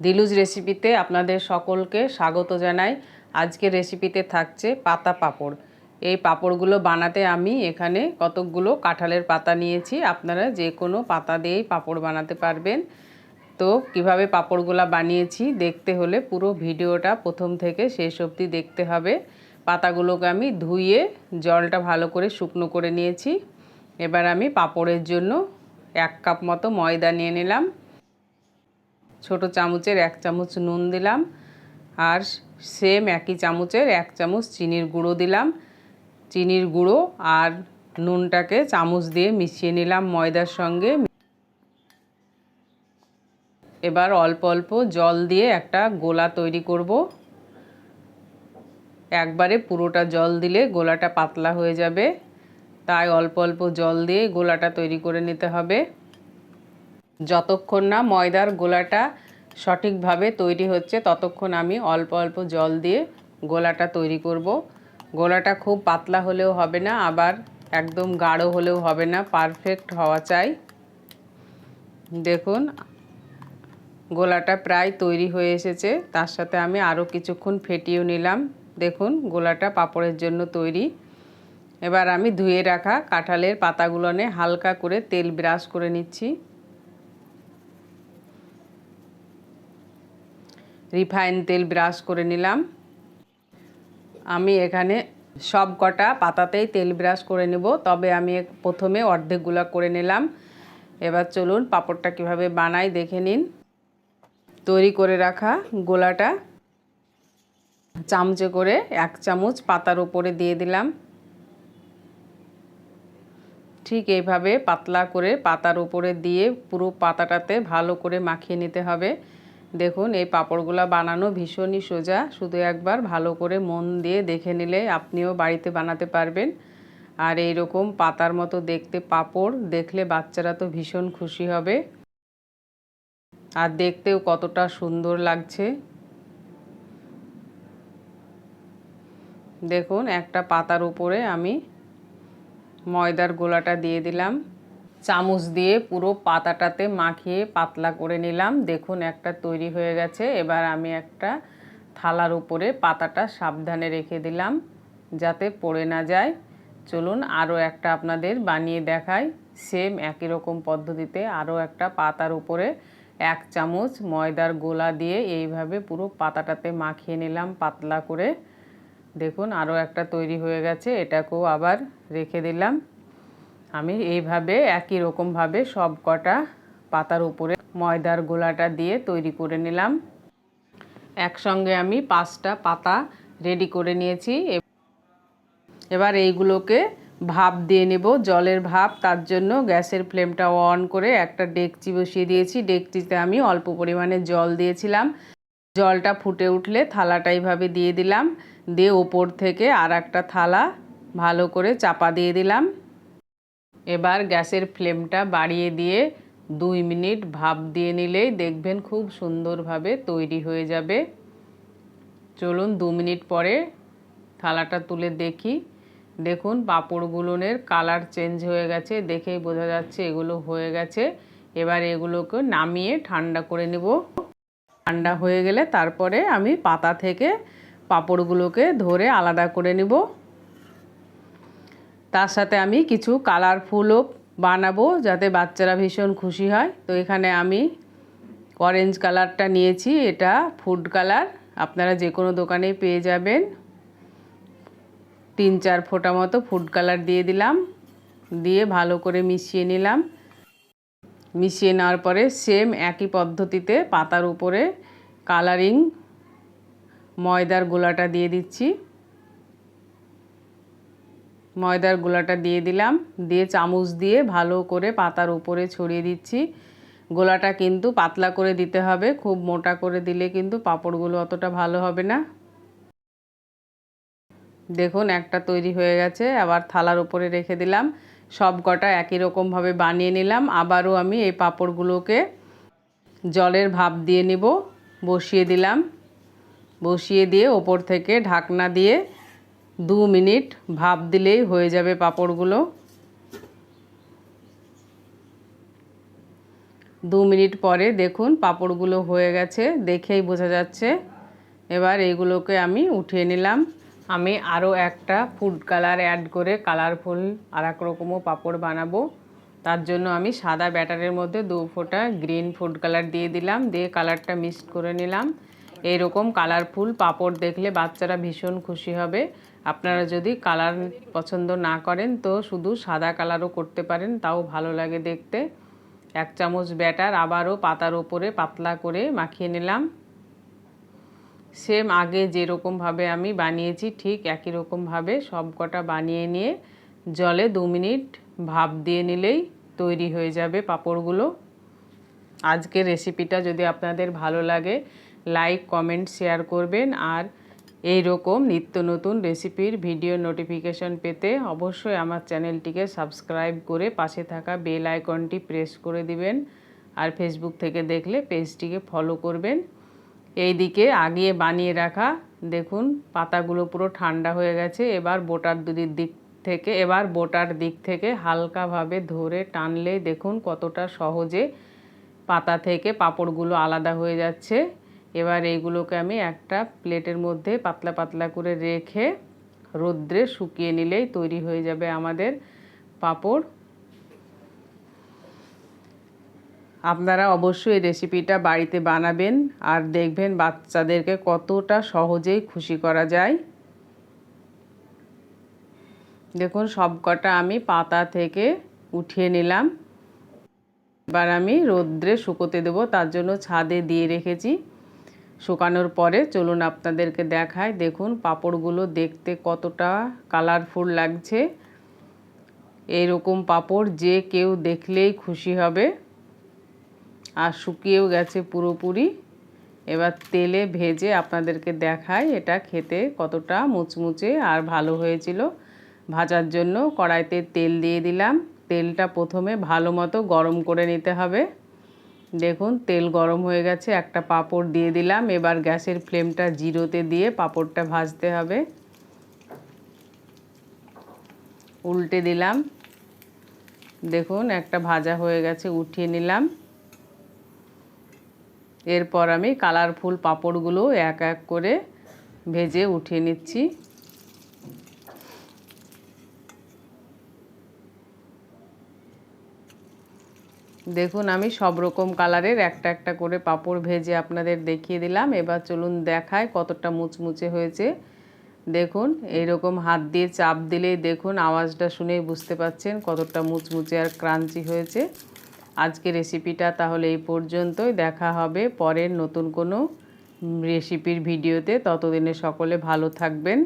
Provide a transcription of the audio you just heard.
দিলুজ রেসিপিতে আপনাদের সকলকে স্বাগত জানাই। আজকে রেসিপিতে থাকছে পাতা পাঁপড়। এই পাঁপড়গুলো বানাতে আমি এখানে কতকগুলো কাঁঠালের পাতা নিয়েছি। আপনারা যে কোনো পাতা দিয়েই পাঁপড় বানাতে পারবেন। তো কীভাবে পাঁপড়গুলো বানিয়েছি দেখতে হলে পুরো ভিডিওটা প্রথম থেকে শেষ অবধি দেখতে হবে। পাতাগুলোকে আমি ধুয়ে জলটা ভালো করে শুকনো করে নিয়েছি। এবার আমি পাঁপড়ের জন্য এক কাপ মতো ময়দা নিয়ে নিলাম। ছোট চামচের এক চামচ নুন দিলাম আর সেম একই চামচের এক চামচ চিনির গুঁড়ো দিলাম। চিনির গুঁড়ো আর নুনটাকে চামচ দিয়ে মিশিয়ে নিলাম ময়দার সঙ্গে। এবার অল্প অল্প জল দিয়ে একটা গোলা তৈরি করব। একবারে পুরোটা জল দিলে গোলাটা পাতলা হয়ে যাবে। তাই অল্প অল্প জল দিয়ে গোলাটা তৈরি করে নিতে হবে। যতক্ষণ না ময়দার গোলাটা সঠিকভাবে তৈরি হচ্ছে, ততক্ষণ আমি অল্প অল্প জল দিয়ে গোলাটা তৈরি করব। গোলাটা খুব পাতলা হলেও হবে না, আবার একদম গাঢ় হলেও হবে না, পারফেক্ট হওয়া চাই। দেখুন, গোলাটা প্রায় তৈরি হয়ে এসেছে, তার সাথে আমি আরও কিছুক্ষণ ফেটিয়েও নিলাম। দেখুন, গোলাটা পাপড়ের জন্য তৈরি। এবার আমি ধুয়ে রাখা কাঁঠালের পাতাগুলোনে হালকা করে তেল ব্রাশ করে নিচ্ছি। রিফাইন তেল ব্রাশ করে নিলাম। আমি এখানে সব কটা পাতাতেই তেল ব্রাশ করে নেব। তবে আমি প্রথমে অর্ধেকগুলো করে নিলাম। এবার চলুন পাঁপড়টা কীভাবে বানাই দেখে নিন। তৈরি করে রাখা গোলাটা চামচে করে এক চামচ পাতার উপরে দিয়ে দিলাম। ঠিক এইভাবে পাতলা করে পাতার উপরে দিয়ে পুরো পাতাটাতে ভালো করে মাখিয়ে নিতে হবে। দেখুন, এই পাঁপড়গুলো বানানো ভীষণই সোজা। শুধু একবার ভালো করে মন দিয়ে দেখে নিলে আপনিও বাড়িতে বানাতে পারবেন। আর এই রকম পাতার মতো দেখতে পাঁপড়, দেখলে বাচ্চারা তো ভীষণ খুশি হবে। আর দেখতেও কতটা সুন্দর লাগছে। দেখুন, একটা পাতার উপরে আমি ময়দার গোলাটা দিয়ে দিলাম। চামচ দিয়ে পুরো পাতাটাতে মাখিয়ে পাতলা করে নিলাম। দেখুন, একটা তৈরি হয়ে গেছে। এবার আমি একটা থালার উপরে পাতাটা সাবধানে রেখে দিলাম যাতে পড়ে না যায়। চলুন আরও একটা আপনাদের বানিয়ে দেখাই। সেম একই রকম পদ্ধতিতে আরও একটা পাতার উপরে এক চামচ ময়দার গোলা দিয়ে এইভাবে পুরো পাতাটাতে মাখিয়ে নিলাম পাতলা করে। দেখুন আরও একটা তৈরি হয়ে গেছে। এটাকেও আবার রেখে দিলাম। আমি এইভাবে একই রকমভাবে সব কটা পাতার উপরে ময়দার গোলাটা দিয়ে তৈরি করে নিলাম। একসঙ্গে আমি পাঁচটা পাতা রেডি করে নিয়েছি। এবার এইগুলোকে ভাপ দিয়ে নেব। জলের ভাপ, তার জন্য গ্যাসের ফ্লেমটা অন করে একটা ডেকচি বসিয়ে দিয়েছি। ডেকচিতে আমি অল্প পরিমাণে জল দিয়েছিলাম। জলটা ফুটে উঠলে থালাটা এইভাবে দিয়ে দিলাম। দিয়ে ওপর থেকে আর একটা থালা ভালো করে চাপা দিয়ে দিলাম। এবার গ্যাসের ফ্লেমটা বাড়িয়ে দিয়ে দুই মিনিট ভাপ দিয়ে নিলেই দেখবেন খুব সুন্দরভাবে তৈরি হয়ে যাবে। চলুন দু মিনিট পরে থালাটা তুলে দেখি। দেখুন, পাঁপড়গুলোনের কালার চেঞ্জ হয়ে গেছে, দেখেই বোঝা যাচ্ছে এগুলো হয়ে গেছে। এবার এগুলোকে নামিয়ে ঠান্ডা করে নেব। ঠান্ডা হয়ে গেলে তারপরে আমি পাতা থেকে পাঁপড়গুলোকে ধরে আলাদা করে নেব। তার সাথে আমি কিছু কালারফুলও বানাবো যাতে বাচ্চারা ভীষণ খুশি হয়। তো এখানে আমি অরেঞ্জ কালারটা নিয়েছি, এটা ফুড কালার আপনারা যে কোনো দোকানেই পেয়ে যাবেন। তিন চার ফোঁটা মতো ফুড কালার দিয়ে দিলাম। দিয়ে ভালো করে মিশিয়ে নিলাম। মিশিয়ে নেওয়ার পরে সেম একই পদ্ধতিতে পাতার উপরে কালারিং ময়দার গোলাটা দিয়ে দিচ্ছি। ময়দার গোলাটা দিয়ে দিলাম। দিয়ে চামচ দিয়ে ভালো করে পাতার উপরে ছড়িয়ে দিচ্ছি। গোলাটা কিন্তু পাতলা করে দিতে হবে। খুব মোটা করে দিলে কিন্তু পাঁপড়গুলো অতটা ভালো হবে না। দেখুন, একটা তৈরি হয়ে গেছে। আবার থালার উপরে রেখে দিলাম। সব কটা একই রকমভাবে বানিয়ে নিলাম। আবারও আমি এই পাঁপড়গুলোকে জলের ভাপ দিয়ে নেব। বসিয়ে দিলাম। বসিয়ে দিয়ে ওপর থেকে ঢাকনা দিয়ে দু মিনিট ভাপ দিলেই হয়ে যাবে পাঁপড়গুলো। দু মিনিট পরে দেখুন পাঁপড়গুলো হয়ে গেছে, দেখেই বোঝা যাচ্ছে। এবার এইগুলোকে আমি উঠিয়ে নিলাম। আমি আরও একটা ফুড কালার অ্যাড করে কালারফুল আর এক রকমও পাঁপড় বানাবো। তার জন্য আমি সাদা ব্যাটারের মধ্যে দু ফোঁটা গ্রিন ফুড কালার দিয়ে দিলাম, দিয়ে কালারটা মিক্সড করে নিলাম। এইরকম কালারফুল পাপড় দেখলে বাচ্চারা ভীষণ খুশি হবে। আপনারা যদি কালার পছন্দ না করেন তো শুধু সাদা কালারও করতে পারেন, তাও ভালো লাগে দেখতে। এক চামচ ব্যাটার, আবারও পাতার ওপরে পাতলা করে মাখিয়ে নিলাম। সেম আগে যেরকমভাবে আমি বানিয়েছি, ঠিক একই রকমভাবে সব কটা বানিয়ে নিয়ে জলে দু মিনিট ভাপ দিয়ে নিলেই তৈরি হয়ে যাবে পাঁপড়গুলো। আজকের রেসিপিটা যদি আপনাদের ভালো লাগে লাইক, কমেন্ট, শেয়ার করবেন। আর এই রকম নিত্য নতুন রেসিপির ভিডিও নোটিফিকেশন পেতে অবশ্যই আমার চ্যানেলটিকে সাবস্ক্রাইব করে পাশে থাকা বেল আইকনটি প্রেস করে দিবেন। আর ফেসবুক থেকে দেখলে পেজটিকে ফলো করবেন। এই দিকে আগিয়ে বানিয়ে রাখা, দেখুন, পাতাগুলো পুরো ঠান্ডা হয়ে গেছে। এবার বোটার দুদির দিক থেকে, এবার বোটার দিক থেকে হালকাভাবে ধরে টানলেই দেখুন কতটা সহজে পাতা থেকে পাঁপড়গুলো আলাদা হয়ে যাচ্ছে। এবার এইগুলোকে আমি একটা প্লেটের মধ্যে পাতলা পাতলা করে রেখে রোদ্রে শুকিয়ে নিলেই তৈরি হয়ে যাবে আমাদের পাঁপড়। আপনারা অবশ্যই এই রেসিপিটা বাড়িতে বানাবেন আর দেখবেন বাচ্চাদেরকে কতটা সহজেই খুশি করা যায়। দেখুন সব কটা আমি পাতা থেকে উঠিয়ে নিলাম। এবার আমি রোদ্রে শুকোতে দেবো, তার জন্য ছাদে দিয়ে রেখেছি। শুকানোর পরে চলুন আপনাদেরকে দেখায় দেখুন, পাঁপড়গুলো দেখতে কতটা কালারফুল লাগছে। এইরকম পাপড় যে কেউ দেখলেই খুশি হবে। আর শুকিয়েও গেছে পুরোপুরি। এবার তেলে ভেজে আপনাদেরকে দেখায় এটা খেতে কতটা মুচমুচে আর ভালো হয়েছিল। ভাজার জন্য কড়াইতে তেল দিয়ে দিলাম। তেলটা প্রথমে ভালো মতো গরম করে নিতে হবে। দেখুন, তেল গরম হয়ে গেছে, একটা পাঁপড় দিয়ে দিলাম। এবার গ্যাসের ফ্লেমটা জিরোতে দিয়ে পাঁপড়টা ভাজতে হবে। উল্টে দিলাম। দেখুন, একটা ভাজা হয়ে গেছে, উঠিয়ে নিলাম। এরপর আমি কালারফুল পাঁপড়গুলো এক এক করে ভেজে উঠিয়ে নিচ্ছি। দেখুন, আমি সব রকম কালারের একটা একটা করে পাঁপড় ভেজে আপনাদের দেখিয়ে দিলাম। এবার চলুন দেখায় কতটা মুচমুচে হয়েছে। দেখুন, এইরকম হাত দিয়ে চাপ দিলেই দেখুন, আওয়াজটা শুনেই বুঝতে পাচ্ছেন কতটা মুচমুচে আর ক্রাঞ্চি হয়েছে। আজকে রেসিপিটা তাহলে এই পর্যন্তই। দেখা হবে পরের নতুন কোনো রেসিপির ভিডিওতে। ততদিনে সকলে ভালো থাকবেন।